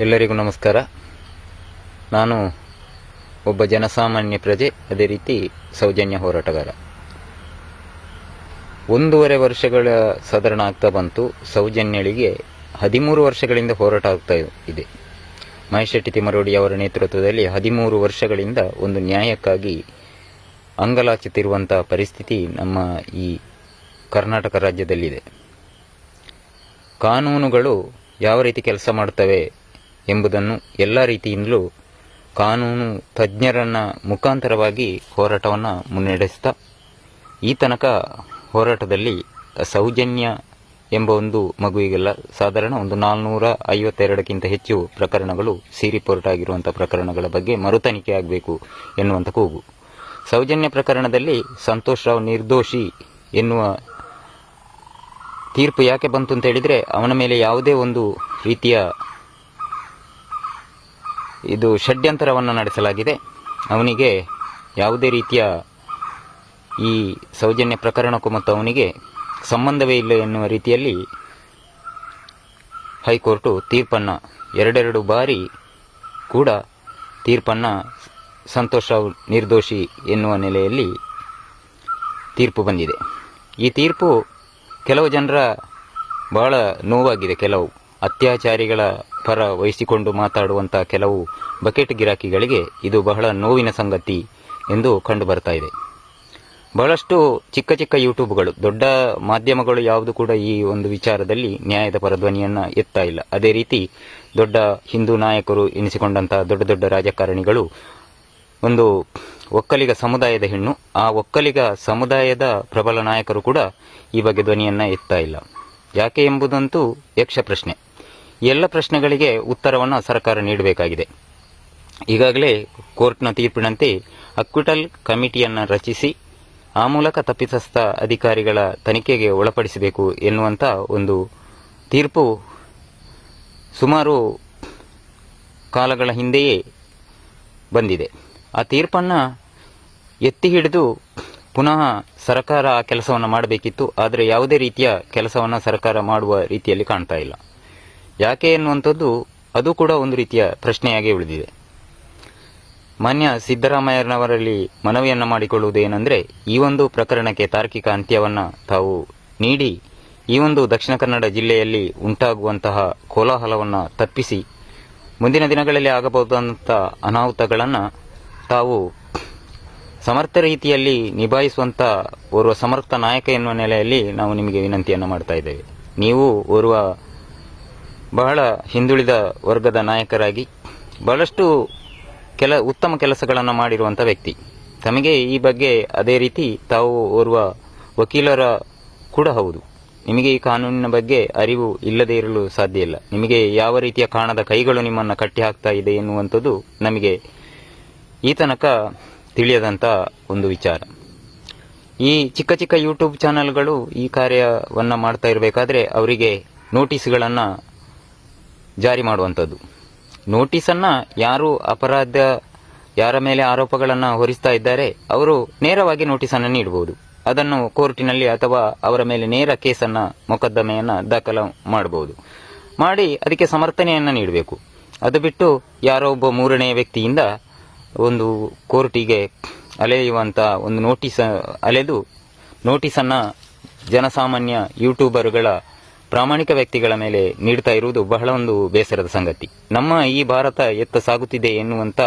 ಎಲ್ಲರಿಗೂ ನಮಸ್ಕಾರ. ನಾನು ಒಬ್ಬ ಜನಸಾಮಾನ್ಯ ಪ್ರಜೆ, ಅದೇ ರೀತಿ ಸೌಜನ್ಯ ಹೋರಾಟಗಾರ. ಒಂದೂವರೆ ವರ್ಷಗಳ ಸಾಧಾರಣ ಆಗ್ತಾ ಬಂತು. ಸೌಜನ್ಯಳಿಗೆ ಹದಿಮೂರು ವರ್ಷಗಳಿಂದ ಹೋರಾಟ ಆಗ್ತಾ ಇದೆ. ಮಹೇಶ್ ಶೆಟ್ಟಿ ತಿಮ್ಮರೋಡಿ ಅವರ ನೇತೃತ್ವದಲ್ಲಿ ಹದಿಮೂರು ವರ್ಷಗಳಿಂದ ಒಂದು ನ್ಯಾಯಕ್ಕಾಗಿ ಅಂಗಲಾಚುತ್ತಿರುವಂತಹ ಪರಿಸ್ಥಿತಿ ನಮ್ಮ ಈ ಕರ್ನಾಟಕ ರಾಜ್ಯದಲ್ಲಿದೆ. ಕಾನೂನುಗಳು ಯಾವ ರೀತಿ ಕೆಲಸ ಮಾಡ್ತವೆ ಎಂಬುದನ್ನು ಎಲ್ಲ ರೀತಿಯಿಂದಲೂ ಕಾನೂನು ತಜ್ಞರನ್ನ ಮುಖಾಂತರವಾಗಿ ಹೋರಾಟವನ್ನು ಮುನ್ನಡೆಸ್ತಾ ಈ ತನಕ ಹೋರಾಟದಲ್ಲಿ ಸೌಜನ್ಯ ಎಂಬ ಒಂದು ಮಗುವಿಗೆಲ್ಲ ಸಾಧಾರಣ ಒಂದು ನಾಲ್ನೂರ ಐವತ್ತೆರಡಕ್ಕಿಂತ ಹೆಚ್ಚು ಪ್ರಕರಣಗಳು ಸೀರಿಪೋರ್ಟ್ ಆಗಿರುವಂಥ ಪ್ರಕರಣಗಳ ಬಗ್ಗೆ ಮರುತನಿಖೆ ಆಗಬೇಕು ಎನ್ನುವಂಥ ಕೂಗು. ಸೌಜನ್ಯ ಪ್ರಕರಣದಲ್ಲಿ ಸಂತೋಷ್ ರಾವ್ ನಿರ್ದೋಷಿ ಎನ್ನುವ ತೀರ್ಪು ಯಾಕೆ ಬಂತು ಅಂತ ಹೇಳಿದರೆ, ಅವನ ಮೇಲೆ ಯಾವುದೇ ಒಂದು ರೀತಿಯ ಇದು ಷಡ್ಯಂತರವನ್ನು ನಡೆಸಲಾಗಿದೆ. ಅವನಿಗೆ ಯಾವುದೇ ರೀತಿಯ ಈ ಸೌಜನ್ಯ ಪ್ರಕರಣಕ್ಕೂ ಮತ್ತು ಅವನಿಗೆ ಸಂಬಂಧವೇ ಇಲ್ಲ ಎನ್ನುವ ರೀತಿಯಲ್ಲಿ ಹೈಕೋರ್ಟು ತೀರ್ಪನ್ನು ಎರಡೆರಡು ಬಾರಿ ಕೂಡ ತೀರ್ಪನ್ನು ಸಂತೋಷ್ ನಿರ್ದೋಷಿ ಎನ್ನುವ ನೆಲೆಯಲ್ಲಿ ತೀರ್ಪು ಬಂದಿದೆ. ಈ ತೀರ್ಪು ಕೆಲವು ಜನರ ಬಹಳ ನೋವಾಗಿದೆ. ಕೆಲವು ಅತ್ಯಾಚಾರಿಗಳ ಪರ ವಹಿಸಿಕೊಂಡು ಮಾತಾಡುವಂಥ ಕೆಲವು ಬಕೆಟ್ ಗಿರಾಕಿಗಳಿಗೆ ಇದು ಬಹಳ ನೋವಿನ ಸಂಗತಿ ಎಂದು ಕಂಡು ಬರ್ತಾ ಇದೆ. ಬಹಳಷ್ಟು ಚಿಕ್ಕ ಚಿಕ್ಕ ಯೂಟ್ಯೂಬ್ಗಳು, ದೊಡ್ಡ ಮಾಧ್ಯಮಗಳು ಯಾವುದು ಕೂಡ ಈ ಒಂದು ವಿಚಾರದಲ್ಲಿ ನ್ಯಾಯದ ಪರಧ್ವನಿಯನ್ನು ಎತ್ತಾ ಇಲ್ಲ. ಅದೇ ರೀತಿ ದೊಡ್ಡ ಹಿಂದೂ ನಾಯಕರು ಎನಿಸಿಕೊಂಡಂತಹ ದೊಡ್ಡ ದೊಡ್ಡ ರಾಜಕಾರಣಿಗಳು ಒಂದು ಒಕ್ಕಲಿಗ ಸಮುದಾಯದ ಹೆಣ್ಣು, ಆ ಒಕ್ಕಲಿಗ ಸಮುದಾಯದ ಪ್ರಬಲ ನಾಯಕರು ಕೂಡ ಈ ಬಗ್ಗೆ ಧ್ವನಿಯನ್ನು ಎತ್ತಾ ಇಲ್ಲ. ಯಾಕೆ ಎಂಬುದಂತೂ ಯಕ್ಷ ಪ್ರಶ್ನೆ. ಎಲ್ಲ ಪ್ರಶ್ನೆಗಳಿಗೆ ಉತ್ತರವನ್ನು ಸರ್ಕಾರ ನೀಡಬೇಕಾಗಿದೆ. ಈಗಾಗಲೇ ಕೋರ್ಟ್ನ ತೀರ್ಪಿನಂತೆ ಅಕ್ವಿಟಲ್ ಕಮಿಟಿಯನ್ನು ರಚಿಸಿ ಆ ಮೂಲಕ ತಪ್ಪಿತಸ್ಥ ಅಧಿಕಾರಿಗಳ ತನಿಖೆಗೆ ಒಳಪಡಿಸಬೇಕು ಎನ್ನುವಂಥ ಒಂದು ತೀರ್ಪು ಸುಮಾರು ಕಾಲಗಳ ಹಿಂದೆಯೇ ಬಂದಿದೆ. ಆ ತೀರ್ಪನ್ನು ಎತ್ತಿ ಹಿಡಿದು ಪುನಃ ಸರ್ಕಾರ ಆ ಕೆಲಸವನ್ನು ಮಾಡಬೇಕಿತ್ತು, ಆದರೆ ಯಾವುದೇ ರೀತಿಯ ಕೆಲಸವನ್ನು ಸರ್ಕಾರ ಮಾಡುವ ರೀತಿಯಲ್ಲಿ ಕಾಣ್ತಾ ಇಲ್ಲ. ಯಾಕೆ ಎನ್ನುವಂಥದ್ದು ಅದು ಕೂಡ ಒಂದು ರೀತಿಯ ಪ್ರಶ್ನೆಯಾಗಿ ಉಳಿದಿದೆ. ಮಾನ್ಯ ಸಿದ್ದರಾಮಯ್ಯನವರಲ್ಲಿ ಮನವಿಯನ್ನು ಮಾಡಿಕೊಳ್ಳುವುದು ಏನಂದ್ರೆ ಈ ಒಂದು ಪ್ರಕರಣಕ್ಕೆ ತಾರ್ಕಿಕ ಅಂತ್ಯವನ್ನು ತಾವು ನೀಡಿ, ಈ ಒಂದು ದಕ್ಷಿಣ ಕನ್ನಡ ಜಿಲ್ಲೆಯಲ್ಲಿ ಉಂಟಾಗುವಂತಹ ಕೋಲಾಹಲವನ್ನು ತಪ್ಪಿಸಿ, ಮುಂದಿನ ದಿನಗಳಲ್ಲಿ ಆಗಬಹುದಾದಂಥ ಅನಾಹುತಗಳನ್ನು ತಾವು ಸಮರ್ಥ ರೀತಿಯಲ್ಲಿ ನಿಭಾಯಿಸುವಂಥ ಓರ್ವ ಸಮರ್ಥ ನಾಯಕ ಎನ್ನುವ ನೆಲೆಯಲ್ಲಿ ನಾವು ನಿಮಗೆ ವಿನಂತಿಯನ್ನು ಮಾಡ್ತಾ ಇದ್ದೇವೆ. ನೀವು ಓರ್ವ ಬಹಳ ಹಿಂದುಳಿದ ವರ್ಗದ ನಾಯಕರಾಗಿ ಬಹಳಷ್ಟು ಕೆಲ ಉತ್ತಮ ಕೆಲಸಗಳನ್ನು ಮಾಡಿರುವಂಥ ವ್ಯಕ್ತಿ. ತಮಗೆ ಈ ಬಗ್ಗೆ ಅದೇ ರೀತಿ ತಾವು ಓರ್ವ ವಕೀಲರ ಕೂಡ ಹೌದು. ನಿಮಗೆ ಈ ಕಾನೂನಿನ ಬಗ್ಗೆ ಅರಿವು ಇಲ್ಲದೇ ಇರಲು ಸಾಧ್ಯ ಇಲ್ಲ. ನಿಮಗೆ ಯಾವ ರೀತಿಯ ಕಾಣದ ಕೈಗಳು ನಿಮ್ಮನ್ನು ಕಟ್ಟಿ ಹಾಕ್ತಾ ಇದೆ ಎನ್ನುವಂಥದ್ದು ನಮಗೆ ಈ ತನಕ ತಿಳಿಯದಂಥ ಒಂದು ವಿಚಾರ. ಈ ಚಿಕ್ಕ ಚಿಕ್ಕ ಯೂಟ್ಯೂಬ್ ಚಾನೆಲ್ಗಳು ಈ ಕಾರ್ಯವನ್ನು ಮಾಡ್ತಾ ಇರಬೇಕಾದ್ರೆ ಅವರಿಗೆ ನೋಟಿಸ್ಗಳನ್ನು ಜಾರಿ ಮಾಡುವಂಥದ್ದು. ನೋಟಿಸನ್ನು ಯಾರು ಅಪರಾಧ, ಯಾರ ಮೇಲೆ ಆರೋಪಗಳನ್ನು ಹೊರಿಸ್ತಾ ಇದ್ದಾರೆ, ಅವರು ನೇರವಾಗಿ ನೋಟಿಸನ್ನು ನೀಡಬಹುದು ಅದನ್ನು ಕೋರ್ಟಿನಲ್ಲಿ ಅಥವಾ ಅವರ ಮೇಲೆ ನೇರ ಕೇಸನ್ನು, ಮೊಕದ್ದಮೆಯನ್ನು ದಾಖಲು ಮಾಡಬಹುದು ಮಾಡಿ ಅದಕ್ಕೆ ಸಮರ್ಥನೆಯನ್ನು ನೀಡಬೇಕು. ಅದು ಬಿಟ್ಟು ಯಾರೋ ಒಬ್ಬ ಮೂರನೇ ವ್ಯಕ್ತಿಯಿಂದ ಒಂದು ಕೋರ್ಟಿಗೆ ಅಲೆಯುವಂಥ ಒಂದು ನೋಟಿಸ್, ಅಲೆದು ನೋಟಿಸನ್ನು ಜನಸಾಮಾನ್ಯ ಯೂಟ್ಯೂಬರ್ಗಳ ಪ್ರಾಮಾಣಿಕ ವ್ಯಕ್ತಿಗಳ ಮೇಲೆ ನೀಡ್ತಾ ಇರುವುದು ಬಹಳ ಒಂದು ಬೇಸರದ ಸಂಗತಿ. ನಮ್ಮ ಈ ಭಾರತ ಎತ್ತ ಸಾಗುತ್ತಿದೆ ಎನ್ನುವಂತ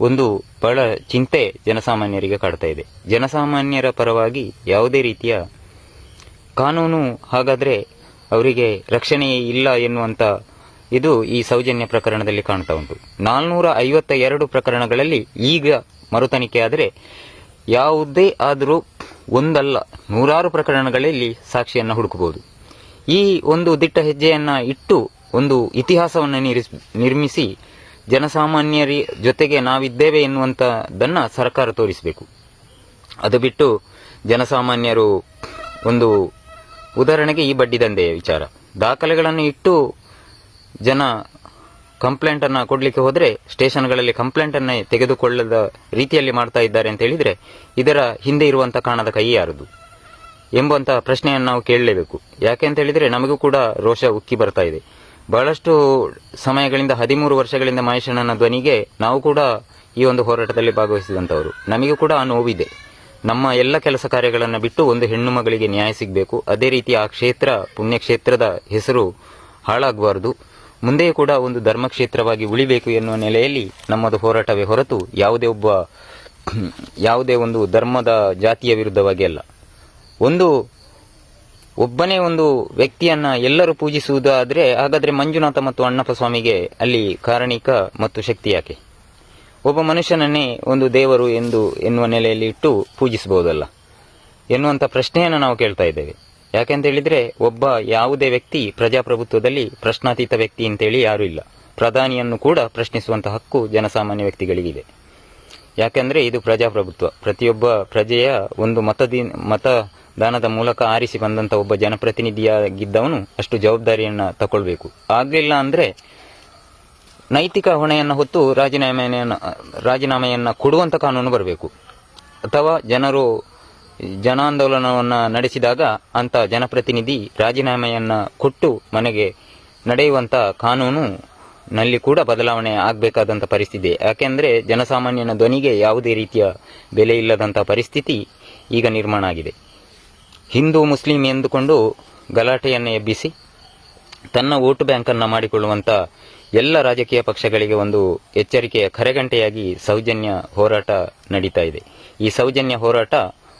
ಒಂದು ಬಹಳ ಚಿಂತೆ ಜನಸಾಮಾನ್ಯರಿಗೆ ಕಾಡ್ತಾ ಇದೆ. ಜನಸಾಮಾನ್ಯರ ಪರವಾಗಿ ಯಾವುದೇ ರೀತಿಯ ಕಾನೂನು ಹಾಗಾದ್ರೆ ಅವರಿಗೆ ರಕ್ಷಣೆಯೇ ಇಲ್ಲ ಎನ್ನುವಂತ ಇದು ಈ ಸೌಜನ್ಯ ಪ್ರಕರಣದಲ್ಲಿ ಕಾಣ್ತಾ ಉಂಟು. ನಾಲ್ನೂರ ಐವತ್ತ ಎರಡು ಪ್ರಕರಣಗಳಲ್ಲಿ ಈಗ ಮರುತನಿಖೆ ಆದರೆ ಯಾವುದೇ ಆದರೂ ಒಂದಲ್ಲ, ನೂರಾರು ಪ್ರಕರಣಗಳಲ್ಲಿ ಸಾಕ್ಷಿಯನ್ನು ಹುಡುಕಬಹುದು. ಈ ಒಂದು ದಿಟ್ಟ ಹೆಜ್ಜೆಯನ್ನು ಇಟ್ಟು ಒಂದು ಇತಿಹಾಸವನ್ನು ನಿರ್ಮಿಸಿ ಜನಸಾಮಾನ್ಯರ ಜೊತೆಗೆ ನಾವಿದ್ದೇವೆ ಎನ್ನುವಂಥದ್ದನ್ನು ಸರ್ಕಾರ ತೋರಿಸಬೇಕು. ಅದು ಬಿಟ್ಟು ಜನಸಾಮಾನ್ಯರು ಒಂದು ಉದಾಹರಣೆಗೆ ಈ ಬಡ್ಡಿ ದಂಧೆಯ ವಿಚಾರ. ದಾಖಲೆಗಳನ್ನು ಇಟ್ಟು ಜನ ಕಂಪ್ಲೇಂಟನ್ನು ಕೊಡಲಿಕ್ಕೆ ಹೋದರೆ ಸ್ಟೇಷನ್ಗಳಲ್ಲಿ ಕಂಪ್ಲೇಂಟನ್ನು ತೆಗೆದುಕೊಳ್ಳದ ರೀತಿಯಲ್ಲಿ ಮಾಡ್ತಾ ಇದ್ದಾರೆ ಅಂತ ಹೇಳಿದರೆ ಇದರ ಹಿಂದೆ ಇರುವಂಥ ಕಾಣದ ಕೈ ಯಾರದು? ಎಂಬಂತ ಪ್ರಶ್ನೆಯನ್ನು ನಾವು ಕೇಳಲೇಬೇಕು. ಯಾಕೆ ಅಂತ ಹೇಳಿದ್ರೆ ನಮಗೂ ಕೂಡ ರೋಷ ಉಕ್ಕಿ ಬರ್ತಾ ಇದೆ. ಬಹಳಷ್ಟು ಸಮಯಗಳಿಂದ, ಹದಿಮೂರು ವರ್ಷಗಳಿಂದ ಮಹೇಶಣ್ಣನ ಧ್ವನಿಗೆ ನಾವು ಕೂಡ ಈ ಒಂದು ಹೋರಾಟದಲ್ಲಿ ಭಾಗವಹಿಸಿದಂಥವರು. ನಮಗೂ ಕೂಡ ಆ ನೋವಿದೆ. ನಮ್ಮ ಎಲ್ಲ ಕೆಲಸ ಕಾರ್ಯಗಳನ್ನು ಬಿಟ್ಟು ಒಂದು ಹೆಣ್ಣು ಮಗಳಿಗೆ ನ್ಯಾಯ ಸಿಗಬೇಕು. ಅದೇ ರೀತಿ ಆ ಕ್ಷೇತ್ರ, ಪುಣ್ಯಕ್ಷೇತ್ರದ ಹೆಸರು ಹಾಳಾಗಬಾರದು. ಮುಂದೆ ಕೂಡ ಒಂದು ಧರ್ಮಕ್ಷೇತ್ರವಾಗಿ ಉಳಿಬೇಕು ಎನ್ನುವ ನೆಲೆಯಲ್ಲಿ ನಮ್ಮದು ಹೋರಾಟವೇ ಹೊರತು ಯಾವುದೇ ಒಬ್ಬ, ಯಾವುದೇ ಒಂದು ಧರ್ಮದ ಜಾತಿಯ ವಿರುದ್ಧವಾಗಿ ಅಲ್ಲ. ಒಂದು ಒಬ್ಬನೇ ಒಂದು ವ್ಯಕ್ತಿಯನ್ನ ಎಲ್ಲರೂ ಪೂಜಿಸುವುದಾದ್ರೆ, ಹಾಗಾದ್ರೆ ಮಂಜುನಾಥ ಮತ್ತು ಅಣ್ಣಪ್ಪ ಸ್ವಾಮಿಗೆ ಅಲ್ಲಿ ಕಾರಣಿಕ ಮತ್ತು ಶಕ್ತಿ ಯಾಕೆ? ಒಬ್ಬ ಮನುಷ್ಯನನ್ನೇ ಒಂದು ದೇವರು ಎಂದು ಎನ್ನುವ ನೆಲೆಯಲ್ಲಿ ಇಟ್ಟು ಪೂಜಿಸಬಹುದಲ್ಲ? ಎನ್ನುವಂತ ಪ್ರಶ್ನೆಯನ್ನು ನಾವು ಕೇಳ್ತಾ ಇದ್ದೇವೆ. ಯಾಕೆಂತ ಹೇಳಿದ್ರೆ, ಒಬ್ಬ ಯಾವುದೇ ವ್ಯಕ್ತಿ ಪ್ರಜಾಪ್ರಭುತ್ವದಲ್ಲಿ ಪ್ರಶ್ನಾತೀತ ವ್ಯಕ್ತಿ ಅಂತೇಳಿ ಯಾರೂ ಇಲ್ಲ. ಪ್ರಧಾನಿಯನ್ನು ಕೂಡ ಪ್ರಶ್ನಿಸುವಂತಹ ಹಕ್ಕು ಜನಸಾಮಾನ್ಯ ವ್ಯಕ್ತಿಗಳಿಗಿದೆ. ಯಾಕೆಂದ್ರೆ ಇದು ಪ್ರಜಾಪ್ರಭುತ್ವ. ಪ್ರತಿಯೊಬ್ಬ ಪ್ರಜೆಯ ಒಂದು ಮತದಿ ಮತದಾನದ ಮೂಲಕ ಆರಿಸಿ ಬಂದಂತ ಒಬ್ಬ ಜನಪ್ರತಿನಿಧಿಯಾಗಿದ್ದವನು ಅಷ್ಟು ಜವಾಬ್ದಾರಿಯನ್ನ ತಗೊಳ್ಬೇಕು ಆಗ್ಲಿಲ್ಲ ಅಂದ್ರೆ ನೈತಿಕ ಹೊಣೆಯನ್ನು ಹೊತ್ತು ರಾಜೀನಾಮೆಯನ್ನ ರಾಜೀನಾಮೆಯನ್ನ ಕೊಡುವಂತ ಕಾನೂನು ಬರಬೇಕು. ಅಥವಾ ಜನರು ಜನಾಂದೋಲನವನ್ನ ನಡೆಸಿದಾಗ ಅಂತ ಜನಪ್ರತಿನಿಧಿ ರಾಜೀನಾಮೆಯನ್ನ ಕೊಟ್ಟು ಮನೆಗೆ ನಡೆಯುವಂತ ಕಾನೂನು ನಲ್ಲಿ ಕೂಡ ಬದಲಾವಣೆ ಆಗಬೇಕಾದಂತ ಪರಿಸ್ಥಿತಿ. ಯಾಕೆಂದ್ರೆ ಜನಸಾಮಾನ್ಯನ ಧ್ವನಿಗೆ ಯಾವುದೇ ರೀತಿಯ ಬೆಲೆ ಇಲ್ಲದಂತ ಪರಿಸ್ಥಿತಿ ಈಗ ನಿರ್ಮಾಣ ಆಗಿದೆ. ಹಿಂದೂ ಮುಸ್ಲಿಂ ಎಂದುಕೊಂಡು ಗಲಾಟೆಯನ್ನು ಎಬ್ಬಿಸಿ ತನ್ನ ವೋಟ್ ಬ್ಯಾಂಕನ್ನು ಮಾಡಿಕೊಳ್ಳುವಂಥ ಎಲ್ಲ ರಾಜಕೀಯ ಪಕ್ಷಗಳಿಗೆ ಒಂದು ಎಚ್ಚರಿಕೆಯ ಕರೆಗಂಟೆಯಾಗಿ ಸೌಜನ್ಯ ಹೋರಾಟ ನಡೀತಾ ಇದೆ. ಈ ಸೌಜನ್ಯ ಹೋರಾಟ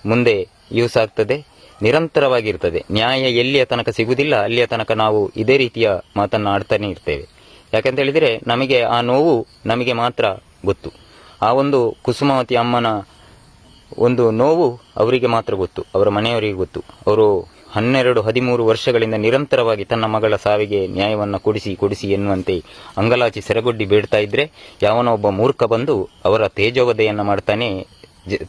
ಮುಂದೆ ಯೂಸ್ ಆಗ್ತದೆ, ನಿರಂತರವಾಗಿರ್ತದೆ. ನ್ಯಾಯ ಎಲ್ಲಿಯ ತನಕ ಸಿಗುವುದಿಲ್ಲ, ಅಲ್ಲಿಯ ತನಕ ನಾವು ಇದೇ ರೀತಿಯ ಮಾತನ್ನು ಆಡ್ತಾನೆ ಇರ್ತೇವೆ. ಯಾಕೆಂತ ಹೇಳಿದರೆ ನಮಗೆ ಆ ನೋವು ನಮಗೆ ಮಾತ್ರ ಗೊತ್ತು. ಆ ಒಂದು ಕುಸುಮಾವತಿ ಅಮ್ಮನ ಒಂದು ನೋವು ಅವರಿಗೆ ಮಾತ್ರ ಗೊತ್ತು, ಅವರ ಮನೆಯವರಿಗೆ ಗೊತ್ತು. ಅವರು ಹನ್ನೆರಡು, ಹದಿಮೂರು ವರ್ಷಗಳಿಂದ ನಿರಂತರವಾಗಿ ತನ್ನ ಮಗಳ ಸಾವಿಗೆ ನ್ಯಾಯವನ್ನು ಕೊಡಿಸಿ ಕೊಡಿಸಿ ಎನ್ನುವಂತೆ ಅಂಗಲಾಚಿ ಸೆರಗೊಡ್ಡಿ ಬೇಡ್ತಾ ಇದ್ರೆ, ಯಾವನೋ ಒಬ್ಬ ಮೂರ್ಖ ಬಂದು ಅವರ ತೇಜೋವಧೆಯನ್ನು ಮಾಡ್ತಾನೆ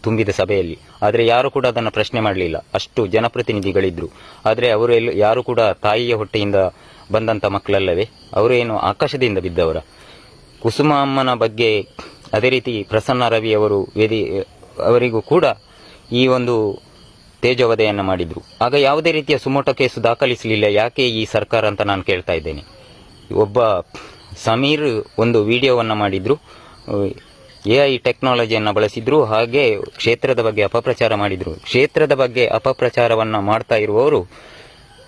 ತುಂಬಿದ ಸಭೆಯಲ್ಲಿ. ಆದರೆ ಯಾರು ಕೂಡ ಅದನ್ನು ಪ್ರಶ್ನೆ ಮಾಡಲಿಲ್ಲ. ಅಷ್ಟು ಜನಪ್ರತಿನಿಧಿಗಳಿದ್ರು. ಆದರೆ ಅವರು ಯಾರು ಕೂಡ ತಾಯಿಯ ಹೊಟ್ಟೆಯಿಂದ ಬಂದಂತ ಮಕ್ಕಳಲ್ಲವೇ, ಅವರು ಏನು ಆಕಾಶದಿಂದ ಬಿದ್ದವರ? ಕುಸುಮ ಅಮ್ಮನ ಬಗ್ಗೆ ಅದೇ ರೀತಿ ಪ್ರಸನ್ನ ರವಿ ಅವರು ವೇದಿ ಅವರಿಗೂ ಕೂಡ ಈ ಒಂದು ತೇಜವಧೆಯನ್ನು ಮಾಡಿದ್ರು. ಆಗ ಯಾವುದೇ ರೀತಿಯ ಸುಮೋಟ ಕೇಸು ದಾಖಲಿಸಲಿಲ್ಲ. ಯಾಕೆ ಈ ಸರ್ಕಾರ ಅಂತ ನಾನು ಕೇಳ್ತಾ ಇದ್ದೇನೆ. ಒಬ್ಬ ಸಮೀರ್ ಒಂದು ವಿಡಿಯೋವನ್ನು ಮಾಡಿದ್ರು. ಎ ಐ ಟೆಕ್ನಾಲಜಿಯನ್ನು ಬಳಸಿದ್ರು. ಹಾಗೆ ಕ್ಷೇತ್ರದ ಬಗ್ಗೆ ಅಪಪ್ರಚಾರ ಮಾಡಿದ್ರು. ಕ್ಷೇತ್ರದ ಬಗ್ಗೆ ಅಪಪ್ರಚಾರವನ್ನು ಮಾಡ್ತಾ ಇರುವವರು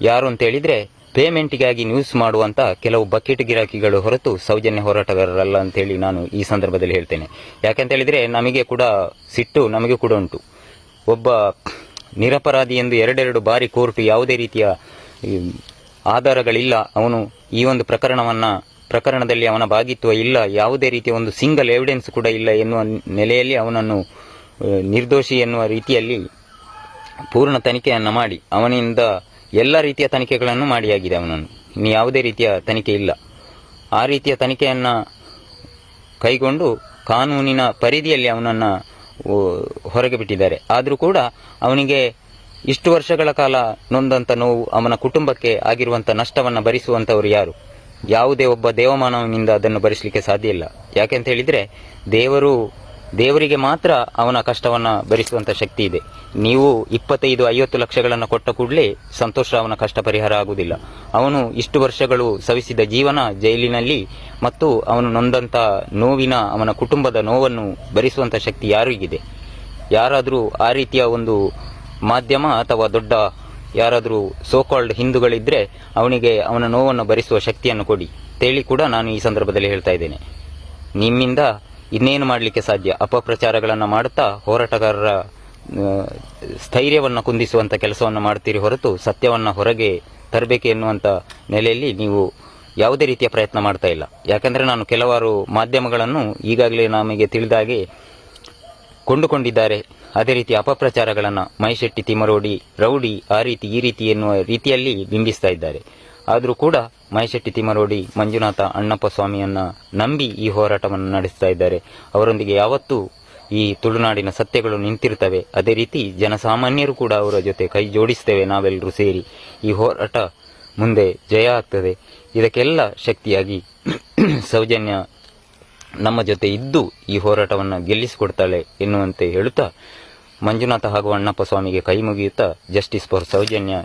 ಯಾರು ಅಂತ ಹೇಳಿದ್ರೆ ಪೇಮೆಂಟ್ಗಾಗಿ ನ್ಯೂಸ್ ಮಾಡುವಂತ ಕೆಲವು ಬಕೆಟ್ ಗಿರಾಕಿಗಳು ಹೊರತು ಸೌಜನ್ಯ ಹೋರಾಟಗಾರರಲ್ಲ ಅಂತೇಳಿ ನಾನು ಈ ಸಂದರ್ಭದಲ್ಲಿ ಹೇಳ್ತೇನೆ. ಯಾಕಂತ ಹೇಳಿದ್ರೆ ನಮಗೆ ಕೂಡ ಸಿಟ್ಟು ನಮಗೆ ಕೂಡ ಉಂಟು. ಒಬ್ಬ ನಿರಪರಾಧಿ ಎಂದು ಎರಡೆರಡು ಬಾರಿ ಕೋರ್ಟ್ ಯಾವುದೇ ರೀತಿಯ ಆಧಾರಗಳಿಲ್ಲ. ಅವನು ಈ ಒಂದು ಪ್ರಕರಣವನ್ನ, ಪ್ರಕರಣದಲ್ಲಿ ಅವನ ಭಾಗಿತ್ವ ಇಲ್ಲ. ಯಾವುದೇ ರೀತಿಯ ಒಂದು ಸಿಂಗಲ್ ಎವಿಡೆನ್ಸ್ ಕೂಡ ಇಲ್ಲ ಎನ್ನುವ ನೆಲೆಯಲ್ಲಿ ಅವನನ್ನು ನಿರ್ದೋಷಿ ಎನ್ನುವ ರೀತಿಯಲ್ಲಿ ಪೂರ್ಣ ತನಿಖೆಯನ್ನು ಮಾಡಿ ಅವನಿಂದ ಎಲ್ಲ ರೀತಿಯ ತನಿಖೆಗಳನ್ನು ಮಾಡಿಯಾಗಿದೆ ಅವನನ್ನು. ಇನ್ನು ಯಾವುದೇ ರೀತಿಯ ತನಿಖೆ ಇಲ್ಲ. ಆ ರೀತಿಯ ತನಿಖೆಯನ್ನು ಕೈಗೊಂಡು ಕಾನೂನಿನ ಪರಿಧಿಯಲ್ಲಿ ಅವನನ್ನು ಹೊರಗೆ ಬಿಟ್ಟಿದ್ದಾರೆ. ಆದರೂ ಕೂಡ ಅವನಿಗೆ ಇಷ್ಟು ವರ್ಷಗಳ ಕಾಲ ನೊಂದಂಥ ನೋವು ಅವನ ಕುಟುಂಬಕ್ಕೆ ಆಗಿರುವಂಥ ನಷ್ಟವನ್ನು ಭರಿಸುವಂಥವರು ಯಾರು? ಯಾವುದೇ ಒಬ್ಬ ದೇವಮಾನವನಿಂದ ಅದನ್ನು ಭರಿಸಲಿಕ್ಕೆ ಸಾಧ್ಯ ಇಲ್ಲ. ಯಾಕೆಂತ ಹೇಳಿದರೆ ದೇವರು, ದೇವರಿಗೆ ಮಾತ್ರ ಅವನ ಕಷ್ಟವನ್ನು ಭರಿಸುವಂಥ ಶಕ್ತಿ ಇದೆ. ನೀವು ಇಪ್ಪತ್ತೈದು, ಐವತ್ತು ಲಕ್ಷಗಳನ್ನು ಕೊಟ್ಟ ಕೂಡಲೇ ಸಂತೋಷ ಅವನ ಕಷ್ಟ ಪರಿಹಾರ ಆಗುವುದಿಲ್ಲ. ಅವನು ಇಷ್ಟು ವರ್ಷಗಳು ಸವಿಸಿದ ಜೀವನ ಜೈಲಿನಲ್ಲಿ ಮತ್ತು ಅವನು ನೊಂದಂತ ನೋವಿನ ಅವನ ಕುಟುಂಬದ ನೋವನ್ನು ಭರಿಸುವಂತ ಶಕ್ತಿ ಯಾರಿಗಿದೆ ಯಾರಾದರೂ ಆ ರೀತಿಯ ಒಂದು ಮಾಧ್ಯಮ ಅಥವಾ ದೊಡ್ಡ ಯಾರಾದರೂ ಸೋಕಾಲ್ಡ್ ಹಿಂದೂಗಳಿದ್ರೆ ಅವನಿಗೆ ಅವನ ನೋವನ್ನು ಭರಿಸುವ ಶಕ್ತಿಯನ್ನು ಕೊಡಿ. ತೇಳಿ ಕೂಡ ನಾನು ಈ ಸಂದರ್ಭದಲ್ಲಿ ಹೇಳ್ತಾ ಇದ್ದೇನೆ. ನಿಮ್ಮಿಂದ ಇನ್ನೇನು ಮಾಡಲಿಕ್ಕೆ ಸಾಧ್ಯ? ಅಪಪ್ರಚಾರಗಳನ್ನು ಮಾಡುತ್ತಾ ಹೋರಾಟಗಾರರ ಸ್ಥೈರ್ಯವನ್ನು ಕುಂದಿಸುವಂಥ ಕೆಲಸವನ್ನು ಮಾಡ್ತೀರಿ ಹೊರತು ಸತ್ಯವನ್ನು ಹೊರಗೆ ತರಬೇಕು ಎನ್ನುವಂಥ ನೆಲೆಯಲ್ಲಿ ನೀವು ಯಾವುದೇ ರೀತಿಯ ಪ್ರಯತ್ನ ಮಾಡ್ತಾ ಇಲ್ಲ. ಯಾಕಂದರೆ ನಾನು ಕೆಲವಾರು ಮಾಧ್ಯಮಗಳನ್ನು ಈಗಾಗಲೇ ನಮಗೆ ತಿಳಿದ ಹಾಗೆ ಕೊಂಡುಕೊಂಡಿದ್ದಾರೆ. ಅದೇ ರೀತಿ ಅಪಪ್ರಚಾರಗಳನ್ನು ಮಹಿಶೆಟ್ಟಿ ತಿಮರೋಡಿ ರೌಡಿ ಆ ರೀತಿ, ಈ ರೀತಿ ಎನ್ನುವ ರೀತಿಯಲ್ಲಿ ಬಿಂಬಿಸ್ತಾ ಇದ್ದಾರೆ. ಆದರೂ ಕೂಡ ಮಹಿಶೆಟ್ಟಿ ತಿಮರೋಡಿ ಮಂಜುನಾಥ ಅಣ್ಣಪ್ಪ ಸ್ವಾಮಿಯನ್ನು ನಂಬಿ ಈ ಹೋರಾಟವನ್ನು ನಡೆಸ್ತಾ ಇದ್ದಾರೆ. ಅವರೊಂದಿಗೆ ಯಾವತ್ತೂ ಈ ತುಳುನಾಡಿನ ಸತ್ಯಗಳು ನಿಂತಿರ್ತವೆ ಅದೇ ರೀತಿ ಜನಸಾಮಾನ್ಯರು ಕೂಡ ಅವರ ಜೊತೆ ಕೈ ಜೋಡಿಸ್ತೇವೆ ನಾವೆಲ್ಲರೂ ಸೇರಿ. ಈ ಹೋರಾಟ ಮುಂದೆ ಜಯ ಆಗ್ತದೆ. ಇದಕ್ಕೆಲ್ಲ ಶಕ್ತಿಯಾಗಿ ಸೌಜನ್ಯ ನಮ್ಮ ಜೊತೆ ಇದ್ದು ಈ ಹೋರಾಟವನ್ನು ಗೆಲ್ಲಿಸಿಕೊಡ್ತಾಳೆ ಎನ್ನುವಂತೆ ಹೇಳುತ್ತಾ ಮಂಜುನಾಥ ಹಾಗೂ ಅಣ್ಣಪ್ಪ ಸ್ವಾಮಿಗೆ ಕೈ ಮುಗಿಯುತ್ತಾ ಜಸ್ಟಿಸ್ ಫಾರ್ ಸೌಜನ್ಯ